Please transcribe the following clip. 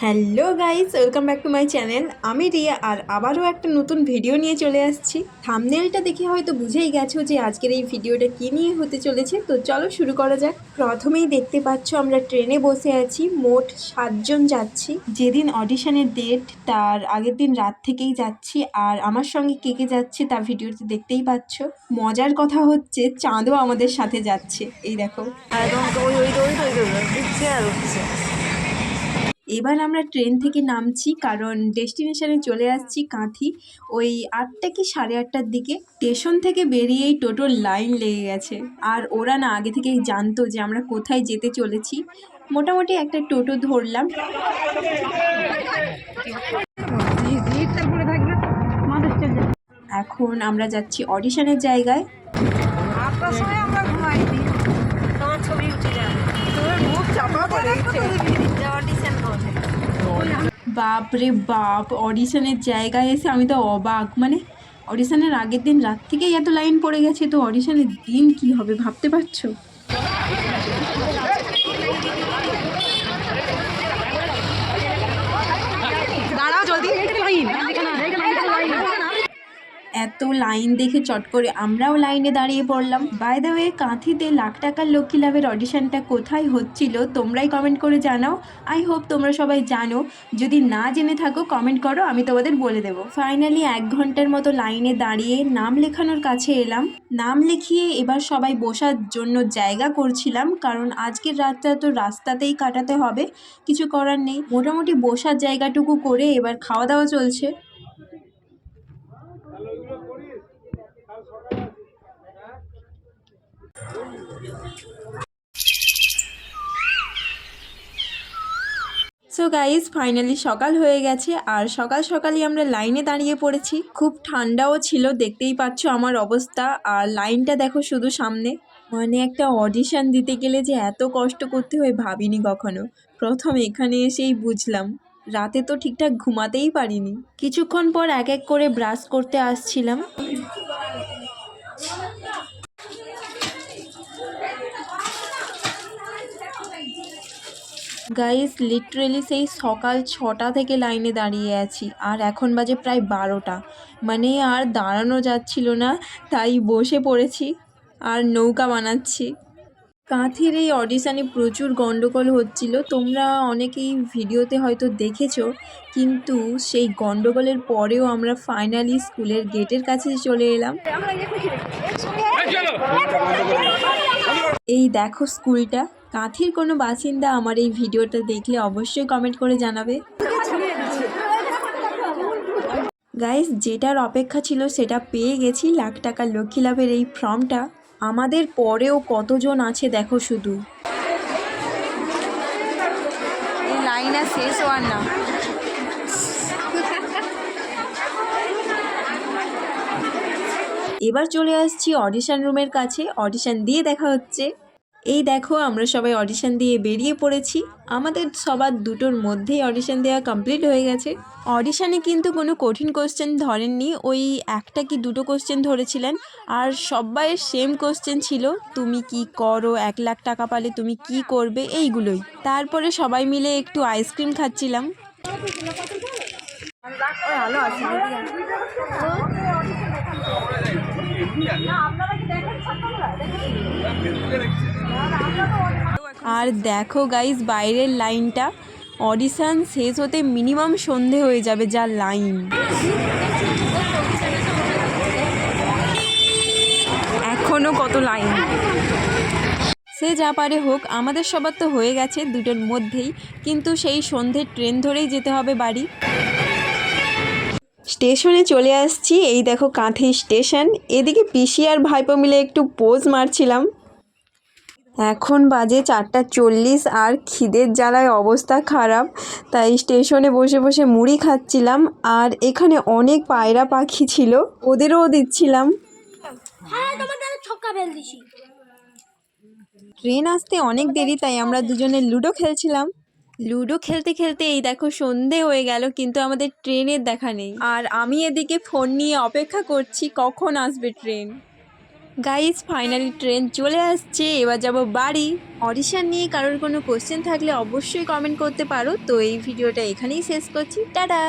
Hello guys welcome back to my channel আমি রিয়া আর আবারও একটা নতুন ভিডিও নিয়ে চলে আসছি থামনেলটা দেখে হয়তো বুঝেই গেছো যে আজকের এই ভিডিওটা কী নিয়ে হতে চলেছে তো চলো শুরু করা যাক প্রথমেই দেখতে পাচ্ছ আমরা ট্রেনে বসে আছি মোট সাতজন যাচ্ছি যেদিন অডিশনের ডেট তার আগের দিন রাত থেকেই যাচ্ছি আর আমার সঙ্গে কে কে যাচ্ছে তা ভিডিওতে দেখতেই পাচ্ছ মজার কথা হচ্ছে চাঁদও আমাদের সাথে যাচ্ছে এই দেখো আর এবার আমরা ট্রেন থেকে নামছি, কারণ ডেস্টিনেশনে চলে আসছি কাঁথি। ওই আটটা কি সাড়ে আটটার দিকে? স্টেশন থেকে বেরিয়েই টোটোর লাইন লেগে গেছে। আর ওরা না আগে থেকেই জানতো যে আমরা কোথায় যেতে চলেছি। মোটামুটি একটা টোটো ধরলাম। এখন আমরা যাচ্ছি অডিশনের জায়গায়। ছবি উঠে যাবে। মুখ চাপা পড়ে গেছে অডিশন বাপ রে বাপ অডিশনের জায়গায় এসে আমি তো অবাক। মানে অডিশনের আগের দিন রাত থেকেই এত লাইন পড়ে গেছে, তো অডিশনের দিন কি হবে ভাবতে পারছ? এত লাইন দেখে চট করে আমরাও লাইনে দাঁড়িয়ে পড়লাম। বাই ওয়ে কাঁথিতে লাখ টাকার লক্ষ্মী লাভের অডিশনটা কোথায় হচ্ছিল, তোমরাই কমেন্ট করে জানাও। আই হোপ তোমরা সবাই জানো। যদি না জেনে থাকো কমেন্ট করো, আমি তোমাদের বলে দেবো। ফাইনালি এক ঘণ্টার মতো লাইনে দাঁড়িয়ে নাম লেখানোর কাছে এলাম। নাম লিখিয়ে এবার সবাই বসার জন্য জায়গা করছিলাম, কারণ আজকের রাতটা তো রাস্তাতেই কাটাতে হবে। কিছু করার নেই। মোটামুটি বসার জায়গাটুকু করে এবার খাওয়া দাওয়া চলছে। সো গাইজ ফাইনালি সকাল হয়ে গেছে আর সকাল সকালই আমরা লাইনে দাঁড়িয়ে পড়েছি। খুব ঠান্ডাও ছিল, দেখতেই পাচ্ছ আমার অবস্থা। আর লাইনটা দেখো শুধু সামনে। মানে একটা অডিশন দিতে গেলে যে এত কষ্ট করতে হয় ভাবিনি কখনো। প্রথম এখানে এসেই বুঝলাম। রাতে তো ঠিকঠাক ঘুমাতেই পারিনি। কিছুক্ষণ পর এক এক করে ব্রাশ করতে আসছিলাম। গাইস লিটারেলি সেই সকাল ছটা থেকে লাইনে দাঁড়িয়ে আছি আর এখন বাজে প্রায় বারোটা। মানে আর দাঁড়ানো যাচ্ছিল না তাই বসে পড়েছি আর নৌকা বানাচ্ছি। কাঁথির এই অডিশানে প্রচুর গণ্ডগোল হচ্ছিল তোমরা অনেকেই ভিডিওতে হয়তো দেখেছ কিন্তু সেই গন্ডগোলের পরেও আমরা ফাইনালি স্কুলের গেটের কাছে চলে এলাম। এই দেখো স্কুলটা। কাঁথির কোনো বাসিন্দা আমার এই ভিডিওটা দেখলে অবশ্যই কমেন্ট করে জানাবে। গাইস যেটার অপেক্ষা ছিল সেটা পেয়ে গেছি লাখ টাকার লক্ষ্মী লাভের এই ফর্মটা আমাদের পরেও কতজন আছে দেখো শুধু। লাইন আর শেষ হওয়ার না। এবার চলে আসছি অডিশন রুমের কাছে। অডিশন দিয়ে দেখা হচ্ছে। এই দেখো আমরা সবাই অডিশন দিয়ে বেরিয়ে পড়েছি। আমাদের সবার দুটোর মধ্যেই অডিশন দেওয়া কমপ্লিট হয়ে গেছে। অডিশনে কিন্তু কোনো কঠিন কোশ্চেন ধরেননি ওই একটা কি দুটো কোশ্চেন ধরেছিলেন। আর সবাইয়ের সেম কোশ্চেন ছিল তুমি কি করো? এক লাখ টাকা পালে তুমি কি করবে? এইগুলোই। তারপরে সবাই মিলে একটু আইসক্রিম খাচ্ছিলাম। ভালো আছে। আর দেখো গাইস বাইরের লাইনটা। অডিশন শেষ হতে মিনিমাম সন্ধে হয়ে যাবে যা লাইন এখনও কত লাইন সে যা পারে হোক, আমাদের সবার তো হয়ে গেছে দুটোর মধ্যেই। কিন্তু সেই সন্ধ্যের ট্রেন ধরেই যেতে হবে বাড়ি। স্টেশনে চলে আসছি, এই দেখো কাঁথি স্টেশন এদিকে পিসি আর ভাইপো মিলে একটু পোজ মারছিলাম। এখন বাজে চারটা চল্লিশ আর খিদের জ্বালায় অবস্থা খারাপ তাই স্টেশনে বসে বসে মুড়ি খাচ্ছিলাম আর এখানে অনেক পায়রা পাখি ছিল ওদেরও দিচ্ছিলাম। হ্যাঁ ট্রেন আসতে অনেক দেরি তাই আমরা দুজনে লুডো খেলছিলাম। লুডো খেলতে খেলতে এই দেখো সন্ধে হয়ে গেল কিন্তু আমাদের ট্রেনের দেখা নেই। আর আমি এদিকে ফোন নিয়ে অপেক্ষা করছি কখন আসবে ট্রেন? গাইজ ফাইনালি ট্রেন চলে আসছে। এবার যাব বাড়ি। অডিশান নিয়ে কারোর কোনো কোশ্চেন থাকলে অবশ্যই কমেন্ট করতে পারো। তো এই ভিডিওটা এখানেই শেষ করছি। টাটা!